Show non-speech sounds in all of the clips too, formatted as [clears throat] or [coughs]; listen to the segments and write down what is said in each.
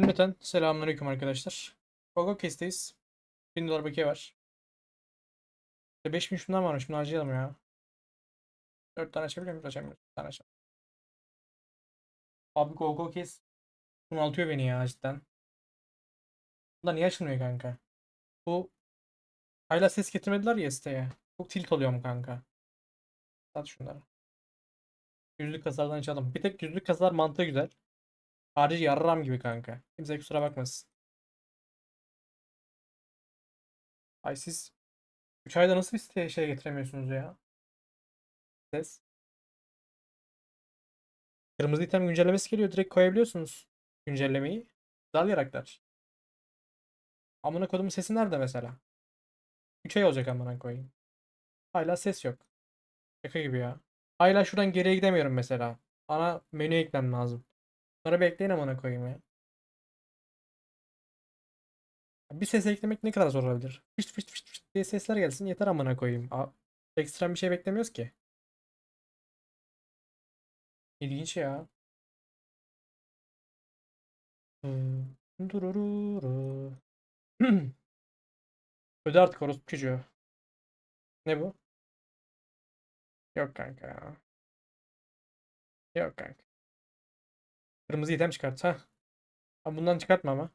Cümleten selamünaleyküm arkadaşlar. Gogo Case'deyiz. 1000 dolar bakiye var. İşte 5000 şundan var. Şunu harcayalım ya. 4 tane açabiliyor muyuz? Açamıyoruz. Bir tane açalım. Abi Gogo Case bunaltıyor beni ya cidden. Bunda niye açılmıyor kanka? Bu hala ses getirmediler ya siteye. Çok tilt oluyorum kanka. Sat şunları. Yüzlük kasalardan açalım. Bir tek yüzlük kasalar mantığı güzel. Harici yarram gibi kanka. Kimse kusura bakmasın. Ay siz 3 ayda nasıl bir şey getiremiyorsunuz ya? Ses. Kırmızı item güncellemesi geliyor. Direkt koyabiliyorsunuz güncellemeyi. Güzel yaraklar. Amına kodumun sesi nerede mesela? 3 ay olacak amına koyayım. Hala ses yok. Şaka gibi ya. Hala şuradan geriye gidemiyorum mesela. Ana menüye eklemem lazım. Bunları bekleyin amına koyayım ya. Bir ses eklemek ne kadar zor olabilir? Fışt fışt fışt fışt diye sesler gelsin yeter amına koyayım. A ekstrem bir şey beklemiyoruz ki. İlginç ya. Durururu. [clears throat] Öde artık orospu çocuğu. Ne bu? Yok kanka ya. Yok kanka. Kırmızı item çıkart. Ha. Ha bundan çıkartma ama.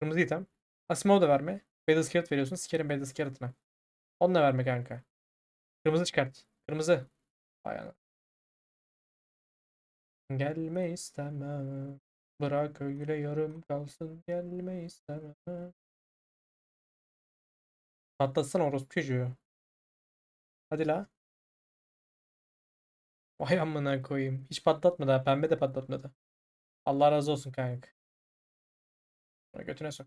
Kırmızı item. Asimov da verme. Battle Scarlet veriyorsun. Sikerim Battle Scarlet'ına. Onu da verme kanka. Kırmızı çıkart. Kırmızı. Hay ana. Gelme istemem. Bırak öyle yarım kalsın. Gelme istemem. Patlatsana orospu çocuğu. Hadi la. Vay amına koyayım. Hiç patlatmadı. Pembe de patlatmadı. Allah razı olsun kanka. Götüne sok.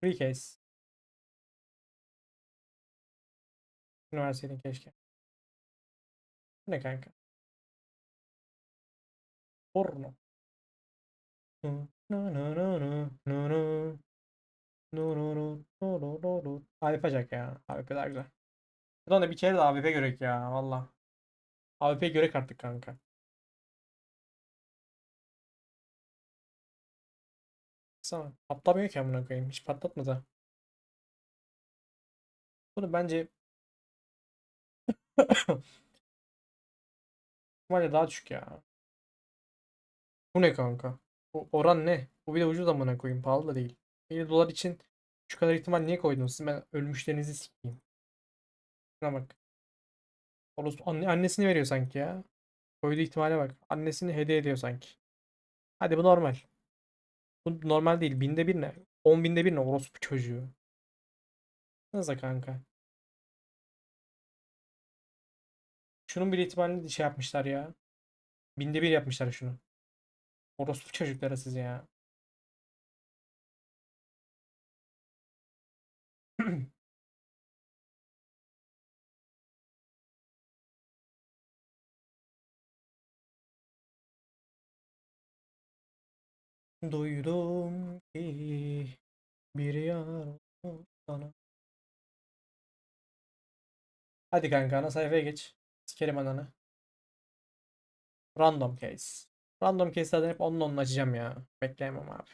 Free case. Şunu verseydin keşke. Bu ne kanka? Porno. No no no no no no AWP Jack ya. AWP daha güzel. Buradan da bir kere de AWP görek ya valla. AWP görek artık kanka. Sana patlamıyor ki amına koyayım. Hiç patlatmadı. Bunu bence [coughs] ihtimalle daha düşük ya. Bu ne kanka? Bu oran ne? Bu bir de ucuz amına koyayım. Pahalı da değil. 50 dolar için şu kadar ihtimal niye koydunuz? Ben ölmüşlerinizi sikeyim. Şuna bak. Anne, annesini veriyor sanki ya. Koyduğu ihtimale bak. Annesini hediye ediyor sanki. Hadi bu normal. Bu normal değil. Binde bir ne? On binde bir ne? Orospu çocuğu. Nasıl kanka? Şunun bir ihtimalini şey yapmışlar ya. Binde bir yapmışlar şunu. Orospu çocuklara siz ya. [clears throat] Duydum ki bir yar sana. Hadi kanka ana sayfaya geç. Sikerim ananı. Random case. Random case'lerden hep onun onun açacağım ya. Bekleyemem abi.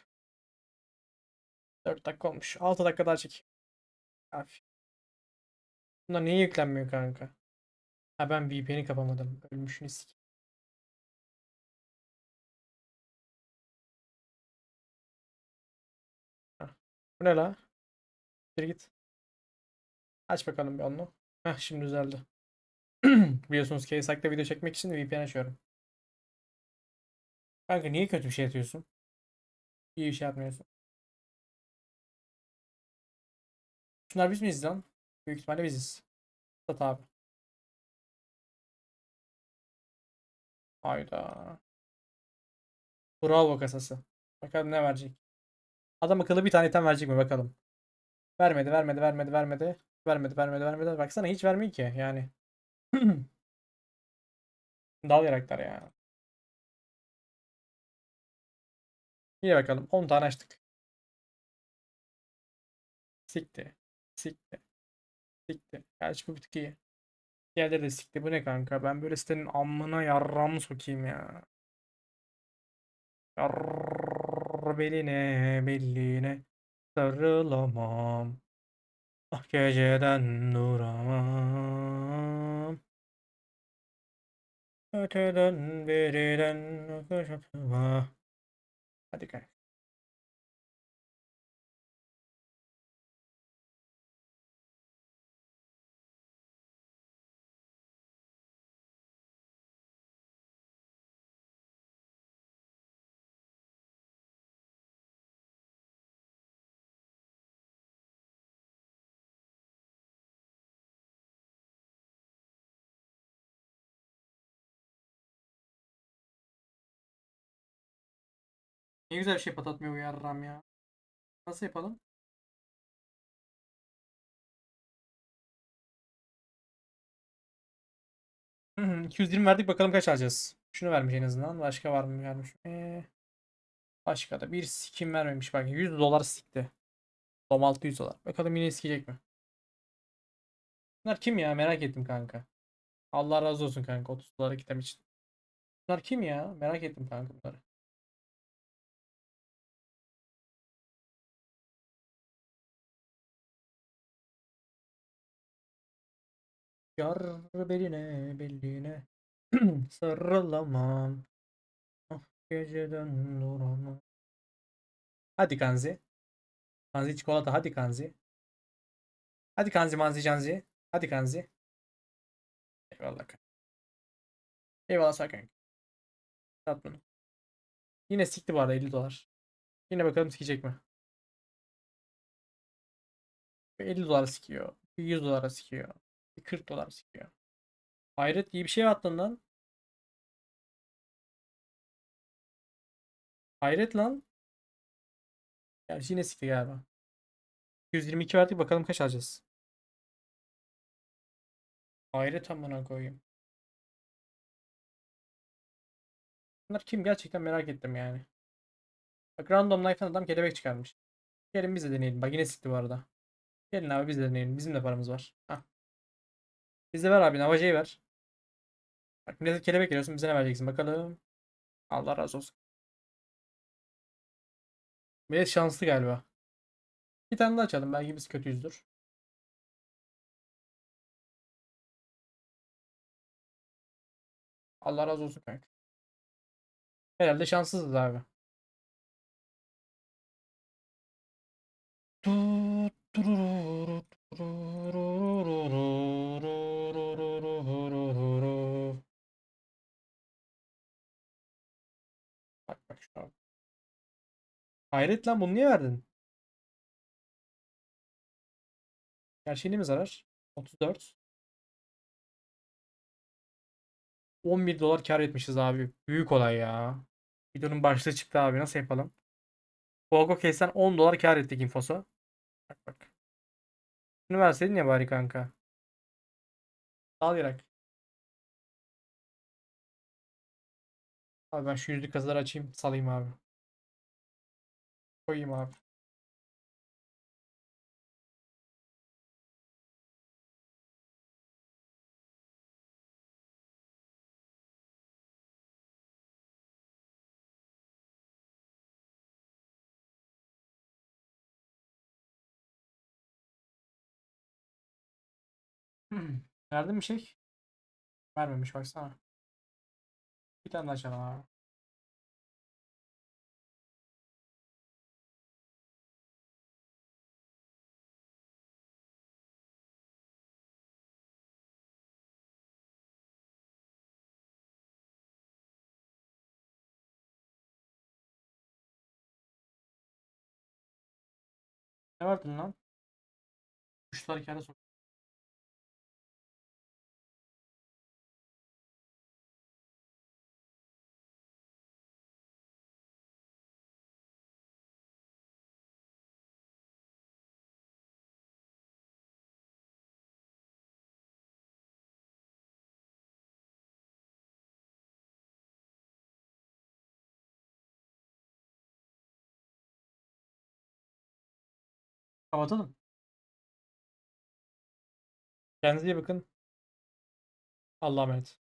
4 dakika olmuş. 6 dakika daha çek. Abi. Bunlar niye yüklenmiyor kanka? Ha ben VPN'i kapamadım. Ölmüşünü sik. Bu ne la? Bir git. Aç bakalım bir onu. Heh şimdi düzeldi. [clears throat] Biliyorsunuz ki Hack'ta video çekmek için VPN açıyorum. Kanka niye kötü bir şey atıyorsun? İyi bir şey atmıyorsun. Şunlar biz miyiz lan? Büyük ihtimalle biziz. Sat abi. Hayda. Bravo kasası. Bakalım ne verecek. Adam akıllı bir tane item verecek mi bakalım. Vermedi, vermedi, vermedi, vermedi. Vermedi, vermedi, vermedi. Baksana hiç vermiyor ki yani. [clears throat] Dal yaraklar ya. İyi bakalım. 10 tane açtık. Sikti. Sikti. Sikti. Gerçi bu bir tık iyi. Diğerleri de sikti. Bu ne kanka? Ben böyle sitenin amına yarramı sokayım ya. Yar beline belline sarılamam. Ah geceden duramam. Öteden beriden bakış atma. Hadi kanka. Ne güzel bir şey patlatmıyor bu yarram ya. Nasıl yapalım? Hı hı, 220 verdik bakalım kaç alacağız. Şunu vermiş en azından. Başka var mı vermiş? Ee, başka da bir sikim vermemiş bak 100 dolar sikti. Dom 600 dolar. Bakalım yine sikecek mi? Bunlar kim ya merak ettim kanka. Allah razı olsun kanka 30 dolara kitem için. Bunlar kim ya? Merak ettim kanka bunları. Yar beline beline [clears throat] sarılamam. Ah geceden duramam. Hadi Kanzi. Kanzi çikolata hadi Kanzi. Hadi Kanzi manzi canzi. Hadi Kanzi. Eyvallah kanka. Eyvallah sağ kanka. Sat bunu. Yine sikti bu arada 50 dolar. Yine bakalım sikecek mi? 50 dolar sikiyor. 100 dolara sikiyor. 40 dolar sikiyor. Hayret iyi bir şey attın lan. Hayret lan. Gerçi yine sikti galiba. 122 verdik bakalım kaç alacağız. Hayret amına koyayım. Bunlar kim gerçekten merak ettim yani. Bak random life'dan adam kelebek çıkarmış. Gelin biz de deneyelim. Bak yine sikti bu arada. Gelin abi biz de deneyelim. Bizim de paramız var. Hah. Biz de ver abi. Navajayı ver. Bak millete kelebek veriyorsun. Bize ne vereceksin bakalım. Allah razı olsun. Millet şanslı galiba. Bir tane daha açalım. Belki biz kötüyüzdür. Allah razı olsun kanka. Herhalde şanssızız abi. Bak Hayret lan bunu niye verdin? Gerçeğine mi zarar? 34. 11 dolar kar etmişiz abi. Büyük olay ya. Videonun başlığı çıktı abi. Nasıl yapalım? Pogo Case'den 10 dolar kar ettik infosu. Bak bak. Şunu verseydin ya bari kanka. Al yarak. Abi ben şu yüzlük kazıları açayım. Salayım abi. Koyayım abi. Verdin mi şey? Vermemiş baksana. Bir tane daha açalım abi. Ne verdin lan? Kuşları kere sok. Kapatalım. Kendinize iyi bakın. Allah'a emanet.